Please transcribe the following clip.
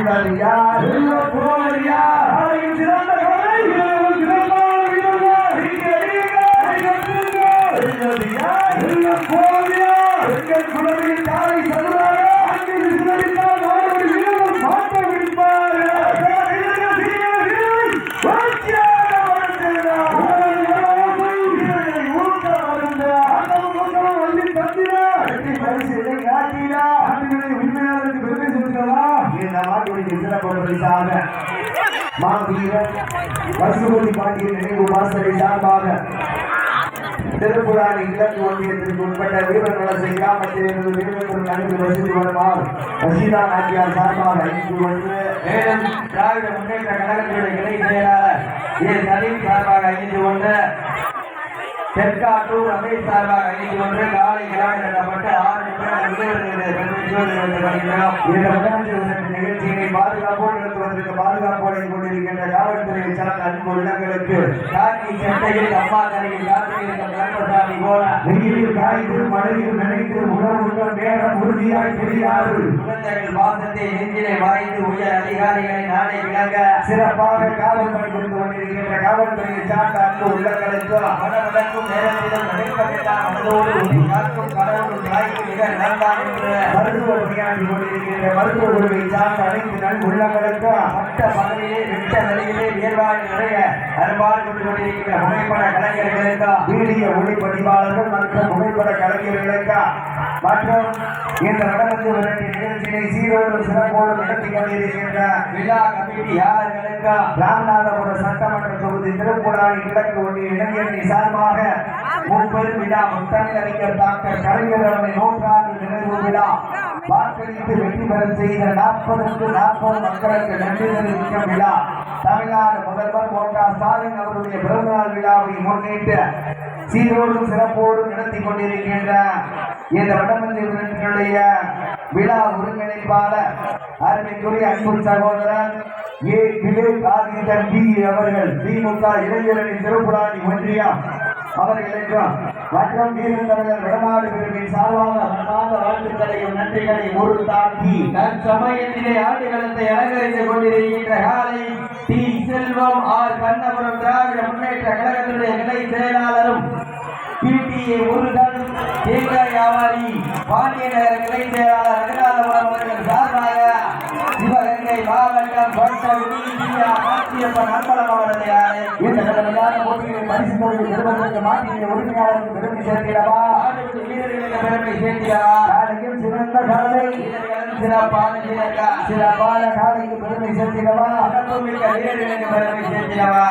வெல்வது யார் சிறந்த பசுபதி பாண்டியன் நினைவு வாசலை சார்பாக திருப்புராணி கிழக்கு ஒன்றியத்திற்கு உட்பட்ட வீரநலசை கிராமத்தில் இருந்து வீரர்கள் அணிந்து வசித்து வருமாறு வசீதா நாட்டியார் சார்பாக ஐந்து ஒன்று. மேலும் திராவிட முன்னேற்ற கழகத்தினுடைய இணை செயலாளர் ஏ. சலீம் சார்பாக ஐந்து ஒன்று. தெற்காட்டூர் ரமேஷ் சார்பாக ஐந்து ஒன்று காலை கிராமம் ஆறு நிகழ்ச்சியினை பாதுகாப்போடு நடத்துவதற்கு பாதுகாப்போடு கொண்டிருக்கின்ற காவல்துறையை சார்ந்த அன்பு உள்ளங்களுக்கு காக்கி சட்டையில் அம்மா கரையில் காத்திருக்கும் கருப்பசாமி போல வெயிலில் காய்ந்து மழையில் நினைத்து உணவுடன் நேரம் உறுதியாய் தெரியாது. குழந்தைகள் நெஞ்சிலே வாய்ந்து உயர் அதிகாரிகளை நாளை விளங்க சிறப்பாக காவல் பணி கொண்டிருக்கின்ற காவல்துறையை சார்ந்த அன்பு உள்ளங்களுக்கு நேரத்தில் நடைபெற்ற மனதோடு உன்னை காக்கும் கடவுள் தாய்க்கு மருத்துவ பணியாற்றி கொண்டிருக்கின்ற மருத்துவ குழுவை சார்ந்த அனைத்து நல் உள்ளங்களுக்கு பட்ட பதவியிலே விட்ட நிலையிலே உயர்வாக நிறைய அன்பால் கொண்டு கொண்டிருக்கிற புகைப்பட கலைஞர்களுக்கு வீடிய ஒளிப்பதிவாளர்கள் மற்றும் புகைப்பட கலைஞர்களுக்கு மற்றும் இந்த நடந்து நிகழ்ச்சியை சீரோடு சிறப்போடு நடத்தி கொண்டிருக்கின்ற விழா கமிட்டி ராமநாதபுரம் சட்டமன்ற தொகுதி திருப்புராணி கிழக்கு ஒன்றிய இளைஞரணி சார்பாக முப்பது விழா முத்தமிழறிஞர் டாக்டர் கலைஞர் அவர்களின் நூற்றாண்டு நினைவு விழா. வாக்களித்து வெற்றி பெற செய்த நாற்பதுக்கு நாற்பது மக்களுக்கு நன்றி தெரிவிக்கும் விழா. தமிழ்நாடு முதல்வர் மு ஸ்டாலின் அவருடைய பிறந்தநாள் விழாவை முன்னிட்டு சீரோடும் சிறப்போடும் நடத்தி கொண்டிருக்கின்ற இந்த வடமந்திரிகளுடைய விழா ஒருங்கிணைப்பாளர் அருமைக்குரிய அன்பு சகோதரர் ஏ. விவேக் ஆதித்தன் பி. அவர்கள் திமுக இளைஞரணி திருப்புராணி ஒன்றியம் அவர்களுக்கும் மற்றும் வீரத்தமிழர் வடநாடு பிரிவின் சார்பாக மனமார்ந்த வாழ்த்துக்களையும் நன்றிகளையும் ஒரு தாக்கி தன் சமயத்திலே ஆண்டுகளத்தை அலங்கரித்துக் கொண்டிருக்கின்ற காலை டி. செல்வம் ஆர். கண்ணபுரம் திராவிட முன்னேற்ற கழகத்தினுடைய நிலை செயலாளரும் பிடிஏ முருகன் தேங்காய் வியாபாரி பாண்டிய நகர கிளை செயலாளர் காட்சியப்பன் அன்பலம் அவருடைய இந்த கடமையான போட்டியை பரிசு தொகுதி பெறுவதற்கு மாற்றிய உரிமையாளருக்கு பெருமை சேர்க்கிறவா பெருமை சிறந்த சிறப்பான சிறப்பான பெருமை சேர்க்கிறவா பெருமை சேர்க்கிறவா